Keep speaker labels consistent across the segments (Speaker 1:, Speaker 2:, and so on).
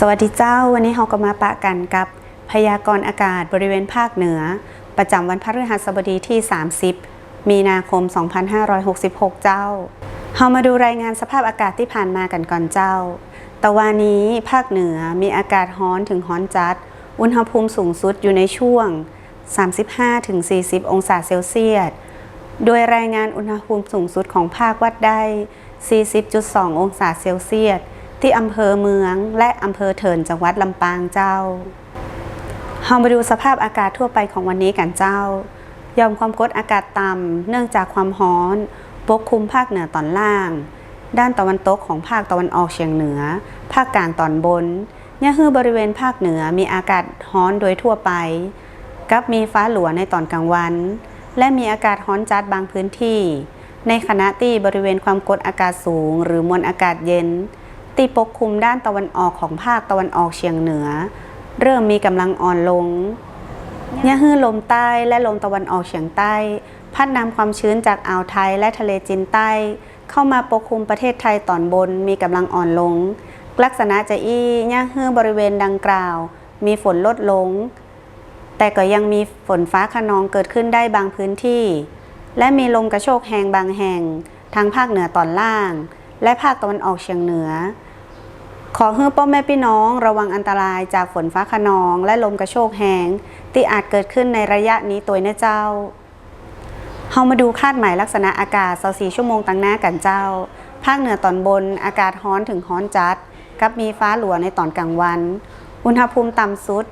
Speaker 1: สวัสดีเจ้า วันนี้เราก็มาปะกันกับพยากรณ์อากาศบริเวณภาคเหนือ ประจำวันพฤหัสบดีที่ 30 มีนาคม 2566 เจ้าเรามาดูรายงานสภาพอากาศที่ผ่านมากันก่อนเจ้า ตะวันนี้ภาคเหนือมีอากาศร้อนถึงร้อนจัด อุณหภูมิสูงสุดอยู่ในช่วง 35-40 องศาเซลเซียส โดยรายงานอุณหภูมิสูงสุดของภาควัดได้ 40.2 องศาเซลเซียส ที่อำเภอเมือง และอำเภอเถินจังหวัดลำปางเจ้าเรามาดูสภาพอากาศทั่วไปของวันนี้กันเจ้า ยอมความกดอากาศต่ำเนื่องจากความร้อนปกคลุมภาคเหนือตอนล่าง ด้านตะวันตกของภาคตะวันออกเฉียงเหนือ ภาคกลางตอนบนเนี่ยคือบริเวณภาคเหนือมีอากาศร้อนโดยทั่วไป กับมีฟ้าหลัวในตอนกลางวัน และมีอากาศร้อนจัดบางพื้นที่ ในขณะที่บริเวณความกดอากาศสูง หรือมวลอากาศเย็น ตีปกคลุมด้านตะวันออกของภาคตะวันออกเฉียงเหนือ เริ่มมีกำลังอ่อนลงยะฮื้อลมใต้และลมตะวันออกเฉียงใต้ พัดนำความชื้นจากอ่าวไทยและทะเลจีนใต้ เข้ามาปกคลุมประเทศไทยตอนบนมีกำลังอ่อนลง ลักษณะจะอี้ยะฮื้อบริเวณดังกล่าว มีฝนลดลง แต่ก็ยังมีฝนฟ้าขนองเกิดขึ้นได้บางพื้นที่ และมีลมกระโชกแรงบางแห่งทางภาคเหนือตอนล่าง และภาคตะวันออกเฉียงเหนือ ขอให้พ่อแม่พี่น้องระวังอันตรายจากฝนฟ้าขนอง และลมกระโชกแรงที่อาจเกิดขึ้นในระยะนี้ตัวนะเจ้าเฮามาดูคาดหมายลักษณะอากาศ24ชั่วโมงตั้งหน้ากันเจ้า ภาคเหนือตอนบนอากาศร้อนถึงร้อนจัด กับมีฟ้าหลัวในตอนกลางวัน อุณหภูมิต่ำสุด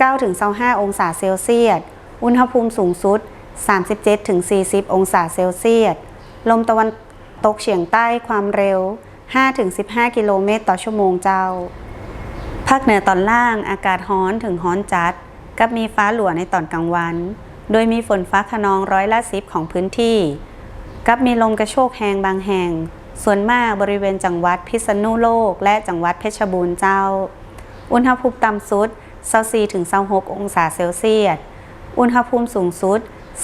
Speaker 1: 19-25 องศาเซลเซียส อุณหภูมิสูงสุด 37-40 องศาเซลเซียส ลมตะวันตกเฉียงใต้ความเร็ว 5-15 กิโลเมตรต่อชั่วโมงเจ้า ภาคเหนือตอนล่างอากาศร้อนถึงร้อนจัด กับมีฟ้าหลัวในตอนกลางวัน โดยมีฝนฟ้าขนองร้อยละสิบของพื้นที่ กับมีลมกระโชกแหงบางแห่ง ส่วนมากบริเวณจังหวัดพิษณุโลก และจังหวัดเพชรบูรณ์เจ้า อุณหภูมิต่ำสุด24ถึง26องศาเซลเซียส อุณหภูมิสูงสุด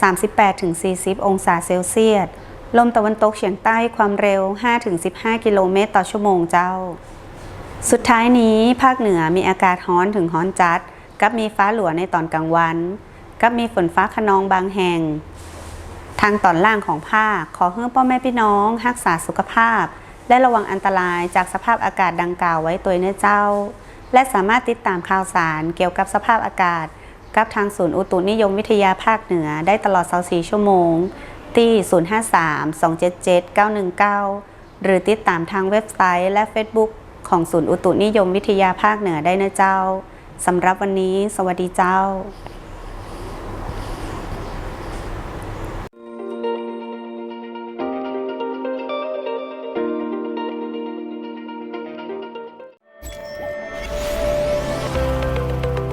Speaker 1: 38ถึง40 องศาเซลเซียส ลมตะวันตกเฉียงใต้ความเร็ว 5-15 กิโลเมตรต่อชั่วโมงเจ้า สุดท้ายนี้ภาคเหนือมีอากาศร้อนถึงร้อนจัด กับมีฟ้าหลัวในตอนกลางวัน กับมีฝนฟ้าขนองบางแห่ง ทางตอนล่างของภาค ขอให้พ่อแม่พี่น้องรักษาสุขภาพ และระวังอันตรายจากสภาพอากาศดังกล่าวไว้ตัวเนื้อเจ้า และสามารถติดตามข่าวสารเกี่ยวกับสภาพอากาศ กับทางศูนย์อุตุนิยมวิทยาภาคเหนือได้ตลอด 24 ชั่วโมง ที่ 053-277-919 หรือติดตามทางเว็บไซต์และ Facebook ของศูนย์อุตุนิยมวิทยาภาคเหนือได้นะเจ้า สำหรับวันนี้ สวัสดีเจ้า